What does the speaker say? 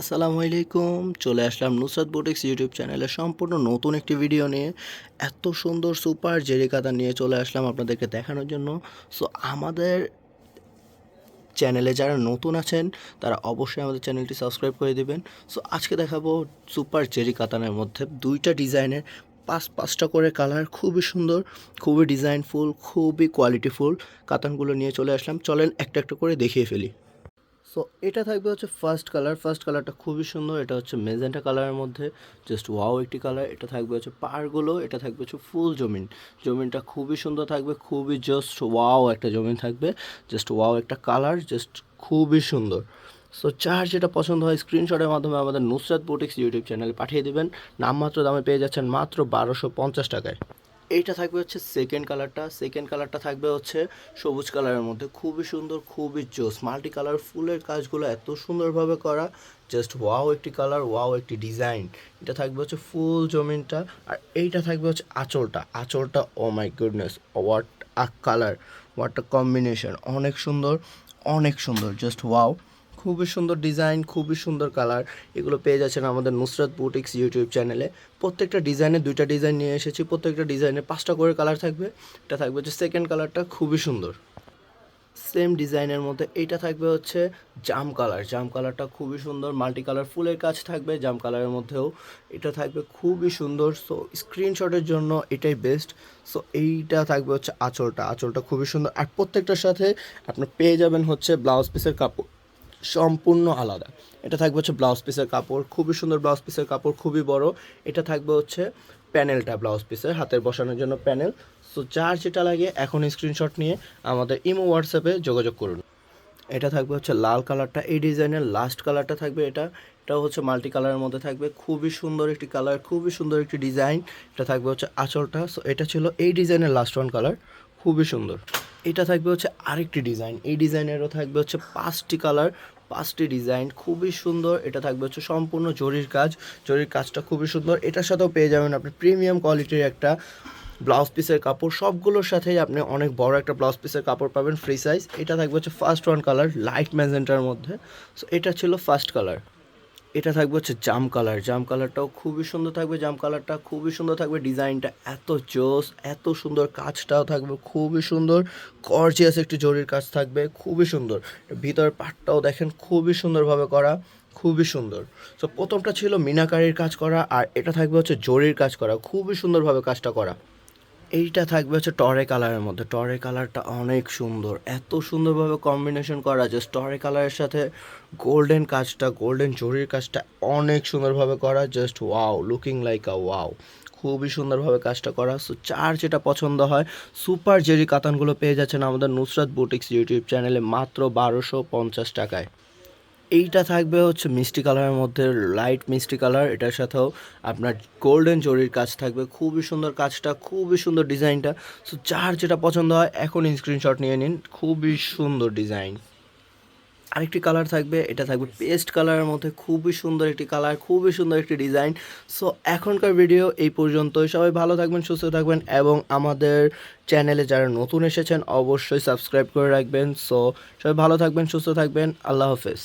আসসালামু আলাইকুম, চলে আসলাম নুসরাত বুটিক্স ইউটিউব চ্যানেলে সম্পূর্ণ নতুন একটি ভিডিও নিয়ে। এত সুন্দর সুপার জেরি কাতা নিয়ে চলে আসলাম আপনাদেরকে দেখানোর জন্য। সো আমাদের চ্যানেলে যারা নতুন আছেন, তারা অবশ্যই আমাদের চ্যানেলটি সাবস্ক্রাইব করে দেবেন। সো আজকে দেখাবো সুপার জেরি কাতানের মধ্যে দুইটা ডিজাইনের পাঁচ পাঁচটা করে কালার, খুবই সুন্দর, খুবই ডিজাইনফুল, খুবই কোয়ালিটিফুল কাতানগুলো নিয়ে চলে আসলাম। চলেন একটা একটা করে দেখিয়ে ফেলি। সো এটা থাকবে হচ্ছে ফার্স্ট কালার ফার্স্ট কালারটা খুবই সুন্দর। এটা হচ্ছে মেজেন্টা কালারের মধ্যে। জাস্ট ওয়াও একটি কালার এটা থাকবে হচ্ছে পাড়গুলো এটা থাকবে হচ্ছে ফুল জমিন। জমিনটা খুবই সুন্দর থাকবে। খুবই জাস্ট ওয়াও একটা জমিন থাকবে। জাস্ট ওয়াও একটা কালার জাস্ট খুবই সুন্দর। সো চার যেটা পছন্দ হয় স্ক্রিনশটের মাধ্যমে আমাদের নুসরাত বুটিক্স ইউটিউব চ্যানেলে পাঠিয়ে দেবেন। নামমাত্র দামে পেয়ে যাচ্ছেন মাত্র বারোশো পঞ্চাশ টাকায়। এইটা থাকবে হচ্ছে সেকেন্ড কালারটা সেকেন্ড কালারটা থাকবে হচ্ছে সবুজ কালারের মধ্যে। খুবই সুন্দর, খুবই জোস। মাল্টি কালার ফুলের কাজগুলো এত সুন্দরভাবে করা। জাস্ট ওয়াও একটি কালার ওয়াও একটি ডিজাইন এটা থাকবে হচ্ছে ফুল জমিনটা। আর এইটা থাকবে হচ্ছে আঁচলটা। আঁচলটা ও my goodness what a colour what a combination অনেক সুন্দর অনেক সুন্দর। জাস্ট ওয়াও খুবই সুন্দর ডিজাইন, খুবই সুন্দর কালার। এগুলো পেয়ে যাচ্ছেন আমাদের নুসরাত বুটিক্স ইউটিউব চ্যানেলে। প্রত্যেকটা ডিজাইনে দুইটা ডিজাইন নিয়ে এসেছি। প্রত্যেকটা ডিজাইনে পাঁচটা করে কালার থাকবে। এটা থাকবে হচ্ছে সেকেন্ড কালারটা খুবই সুন্দর। সেম ডিজাইনের মধ্যে এইটা থাকবে হচ্ছে জাম কালার। জাম কালারটা খুবই সুন্দর মাল্টি কালার ফুলের কাজ থাকবে জাম কালারের মধ্যেও। এটা থাকবে খুবই সুন্দর। সো স্ক্রিনশটের জন্য এটাই বেস্ট সো এইটা থাকবে হচ্ছে আঁচলটা। আঁচলটা খুবই সুন্দর। আর প্রত্যেকটার সাথে আপনি পেয়ে যাবেন হচ্ছে ব্লাউজ পিসের কাপড়। সম্পূর্ণ আলাদা। এটা থাকবে হচ্ছে ব্লাউজ পিসের কাপড়, খুবই সুন্দর ব্লাউজ পিসের কাপড়, খুবই বড়। এটা থাকবে হচ্ছে প্যানেলটা ব্লাউজ পিসের, হাতের বসানোর জন্য প্যানেল। সো যার যেটা লাগে এখন স্ক্রিনশট নিয়ে আমাদের ইমো, হোয়াটসঅ্যাপে যোগাযোগ করুন। এটা থাকবে হচ্ছে লাল কালারটা, এই ডিজাইনের লাস্ট কালারটা থাকবে এটা। এটাও হচ্ছে মাল্টি কালারের মধ্যে থাকবে। খুবই সুন্দর একটি কালার খুবই সুন্দর একটি ডিজাইন এটা থাকবে হচ্ছে আঁচলটা। সো এটা ছিল এই ডিজাইনের লাস্ট ওয়ান কালার খুবই সুন্দর। এটা থাকবে হচ্ছে আরেকটি ডিজাইন। এই ডিজাইনেরও থাকবে হচ্ছে পাঁচটি কালার, পাঁচটি ডিজাইন, খুবই সুন্দর। এটা থাকবে হচ্ছে সম্পূর্ণ জরির কাজ। জরির কাজটা খুবই সুন্দর। এটার সাথেও পেয়ে যাবেন আপনি প্রিমিয়াম কোয়ালিটির একটা ব্লাউজ পিসের কাপড়। সবগুলোর সাথেই আপনি অনেক বড় একটা ব্লাউজ পিসের কাপড় পাবেন ফ্রি সাইজ এটা থাকবে হচ্ছে ফার্স্ট ওয়ান কালার লাইট ম্যাজেন্টার মধ্যে। সো এটা ছিল ফার্স্ট কালার এটা থাকবে হচ্ছে জাম কালার। জাম কালারটাও খুবই সুন্দর থাকবে, জাম কালারটা খুবই সুন্দর থাকবে, ডিজাইনটা এত জোস, এত সুন্দর, কাজটাও থাকবে খুবই সুন্দর গর্জিয়াস একটি জরির কাজ থাকবে, খুবই সুন্দর। ভিতরের পাটটাও দেখেন খুবই সুন্দরভাবে করা, খুবই সুন্দর। সো প্রথমটা ছিল মিনাকারির কাজ করা, আর এটা থাকবে হচ্ছে জরির কাজ করা, খুবই সুন্দরভাবে কাজটা করা। এইটা থাকবে হচ্ছে টরে কালারের মধ্যে। টরে কালারটা অনেক সুন্দর। এত সুন্দরভাবে কম্বিনেশন করা যে টরে কালারের সাথে গোল্ডেন কাজটা গোল্ডেন জরির কাজটা অনেক সুন্দরভাবে করা। Just wow looking like a wow খুবই সুন্দরভাবে কাজটা করা। সো চার যেটা পছন্দ হয় সুপার জেরি কাতানগুলো পেয়ে যাচ্ছেন আমাদের নুসরাত বুটিক্স ইউটিউব চ্যানেলে মাত্র বারোশো পঞ্চাশ টাকায়। এইটা থাকবে হচ্ছে মিষ্টি কালারের মধ্যে লাইট মিষ্টি কালার। এটার সাথেও আপনার গোল্ডেন জরির কাজ থাকবে। খুবই সুন্দর কাজটা, খুবই সুন্দর ডিজাইনটা। সো যার যেটা পছন্দ হয় এখন স্ক্রিনশট নিয়ে নিন। খুবই সুন্দর ডিজাইন। আরেকটি কালার থাকবে, এটা থাকবে পেস্ট কালারের মধ্যে। খুবই সুন্দর একটি কালার, খুবই সুন্দর একটি ডিজাইন। সো এখনকার ভিডিও এই পর্যন্তই। সবাই ভালো থাকবেন, সুস্থ থাকবেন এবং আমাদের চ্যানেলে যারা নতুন এসেছেন, অবশ্যই সাবস্ক্রাইব করে রাখবেন। সো সবাই ভালো থাকবেন, সুস্থ থাকবেন। আল্লাহ হাফেজ।